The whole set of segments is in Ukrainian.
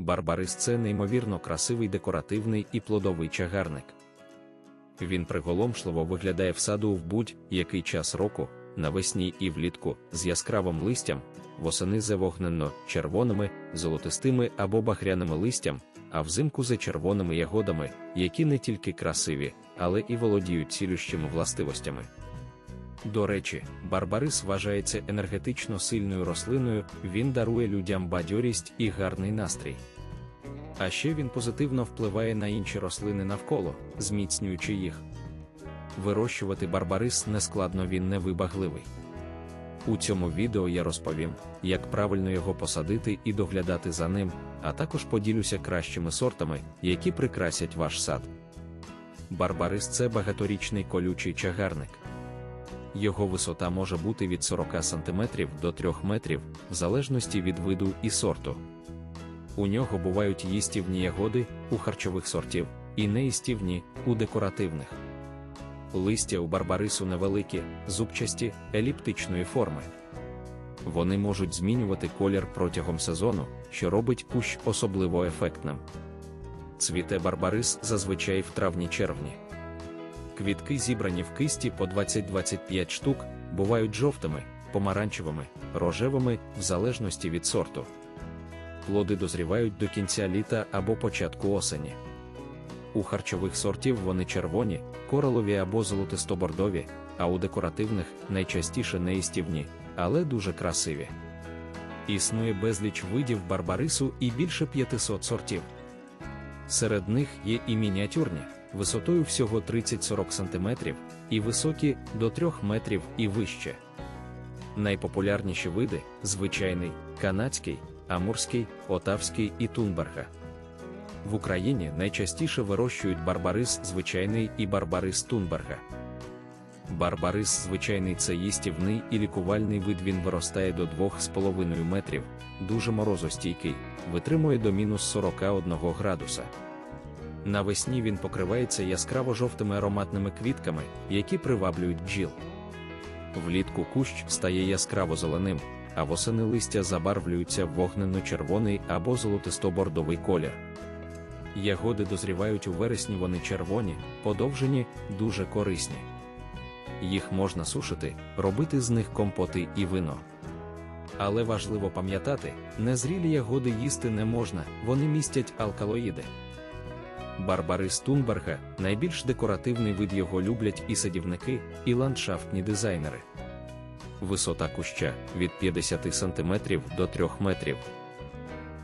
Барбарис це неймовірно красивий декоративний і плодовий чагарник. Він приголомшливо виглядає в саду в будь-який час року, навесні і влітку, з яскравим листям, восени за вогненно-червоними, золотистими або багряними листям, а взимку за червоними ягодами, які не тільки красиві, але і володіють цілющими властивостями. До речі, барбарис вважається енергетично сильною рослиною, він дарує людям бадьорість і гарний настрій. А ще він позитивно впливає на інші рослини навколо, зміцнюючи їх. Вирощувати барбарис нескладно він не вибагливий. У цьому відео я розповім, як правильно його посадити і доглядати за ним, а також поділюся кращими сортами, які прикрасять ваш сад. Барбарис це багаторічний колючий чагарник. Його висота може бути від 40 см до 3 метрів, в залежності від виду і сорту. У нього бувають їстівні ягоди у харчових сортів і неїстівні у декоративних. Листя у барбарису невеликі, зубчасті, еліптичної форми. Вони можуть змінювати колір протягом сезону, що робить кущ особливо ефектним. Цвіте барбарис зазвичай в травні-червні. Квітки зібрані в кисті по 20-25 штук, бувають жовтими, помаранчевими, рожевими в залежності від сорту. Плоди дозрівають до кінця літа або початку осені. У харчових сортів вони червоні, коралові або золотисто-бордові, а у декоративних найчастіше неїстівні, але дуже красиві. Існує безліч видів барбарису і більше 500 сортів. Серед них є і мініатюрні, висотою всього 30-40 см, і високі до 3 метрів і вище. Найпопулярніші види звичайний, канадський, амурський, отавський і тунберга. В Україні найчастіше вирощують барбарис звичайний і барбарис тунберга. Барбарис звичайний це їстівний і лікувальний вид він виростає до 2,5 метрів, дуже морозостійкий, витримує до мінус 41 градуса. Навесні він покривається яскраво-жовтими ароматними квітками, які приваблюють бджіл. Влітку кущ стає яскраво зеленим, а восени листя забарвлюються в вогненно-червоний або золотисто-бордовий колір. Ягоди дозрівають у вересні, вони червоні, подовжені, дуже корисні. Їх можна сушити, робити з них компоти і вино. Але важливо пам'ятати, незрілі ягоди їсти не можна, вони містять алкалоїди. Барбарис Тунберга найбільш декоративний вид його люблять і садівники, і ландшафтні дизайнери. Висота куща від 50 см до 3 метрів.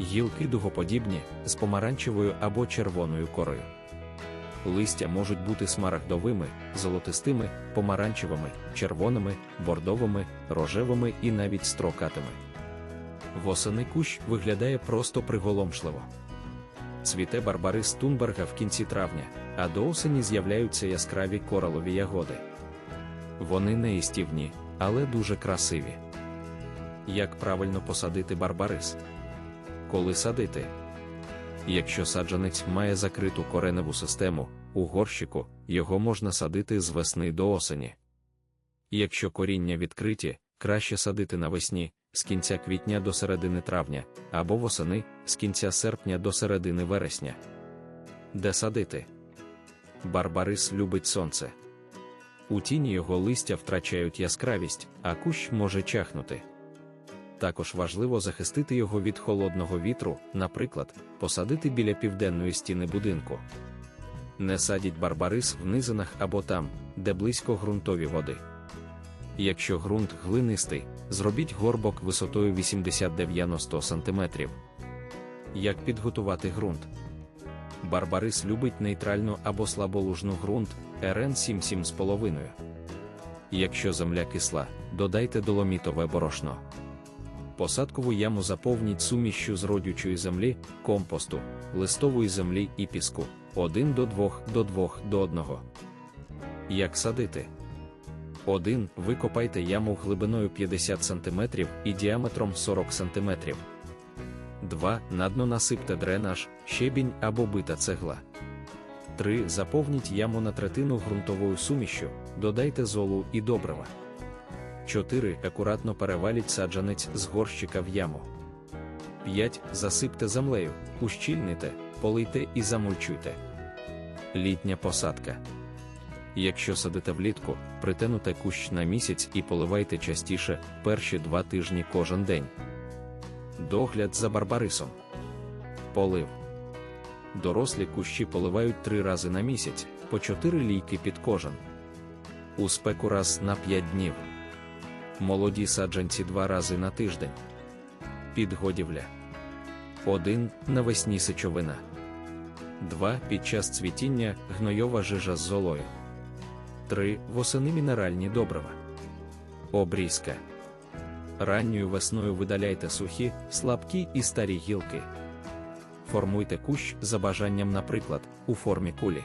Гілки дугоподібні з помаранчевою або червоною корою. Листя можуть бути смарагдовими, золотистими, помаранчевими, червоними, бордовими, рожевими і навіть строкатими. Восени кущ виглядає просто приголомшливо. Цвіте барбарис Тунберга в кінці травня, а до осені з'являються яскраві коралові ягоди. Вони не істівні, але дуже красиві. Як правильно посадити барбарис? Коли садити? Якщо саджанець має закриту кореневу систему, у горщику його можна садити з весни до осені. Якщо коріння відкриті, краще садити навесні, з кінця квітня до середини травня, або восени з кінця серпня до середини вересня. Де садити? Барбарис любить сонце. У тіні його листя втрачають яскравість, а кущ може чахнути. Також важливо захистити його від холодного вітру, наприклад, посадити біля південної стіни будинку. Не садіть барбарис в низинах або там, де близько ґрунтові води. Якщо ґрунт глинистий, зробіть горбок висотою 80-90 см. Як підготувати ґрунт? Барбарис любить нейтральну або слаболужну ґрунт РН 7,5. Якщо земля кисла, додайте доломітове борошно. Посадкову яму заповніть сумішю з родючої землі, компосту, листової землі і піску 1 до 2 до 2 до 1. Як садити? 1. Викопайте яму глибиною 50 см і діаметром 40 см. 2. На дно насипте дренаж, щебінь або бита цегла. 3. Заповніть яму на третину ґрунтовою сумішю, додайте золу і добрива. 4. Акуратно переваліть саджанець з горщика в яму. 5. Засипте землею, ущільните, полийте і замульчуйте. Літня посадка. Якщо садите влітку, притенуте кущ на місяць і поливайте частіше перші два тижні кожен день. Догляд за барбарисом. Полив. Дорослі кущі поливають три рази на місяць, по 4 лійки під кожен. У спеку раз на 5 днів. Молоді саджанці два рази на тиждень. Підгодівля. 1. Навесні сечовина. 2. Під час цвітіння гнойова жижа з золою. 3. Восени мінеральні добрива. Обрізка. Ранньою весною видаляйте сухі, слабкі і старі гілки. Формуйте кущ за бажанням, наприклад, у формі кулі.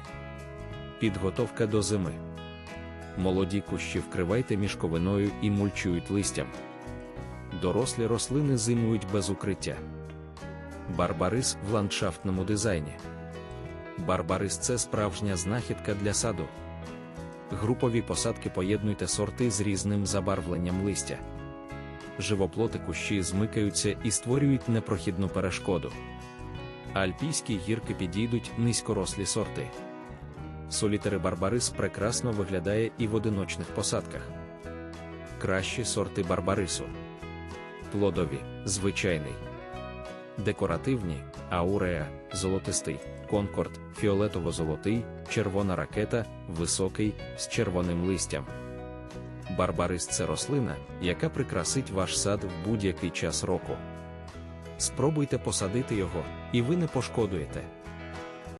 Підготовка до зими. Молоді кущі вкривайте мішковиною і мульчують листям. Дорослі рослини зимують без укриття. Барбарис в ландшафтному дизайні. Барбарис це справжня знахідка для саду. Групові посадки поєднуйте сорти з різним забарвленням листя. Живоплоти кущі змикаються і створюють непрохідну перешкоду. Альпійські гірки підійдуть низькорослі сорти. Солітери Барбарис прекрасно виглядає і в одиночних посадках. Кращі сорти Барбарису. Плодові, звичайний. Декоративні, ауреа, золотистий, конкорд, фіолетово-золотий, червона ракета, високий, з червоним листям. Барбарис це рослина, яка прикрасить ваш сад в будь-який час року. Спробуйте посадити його, і ви не пошкодуєте.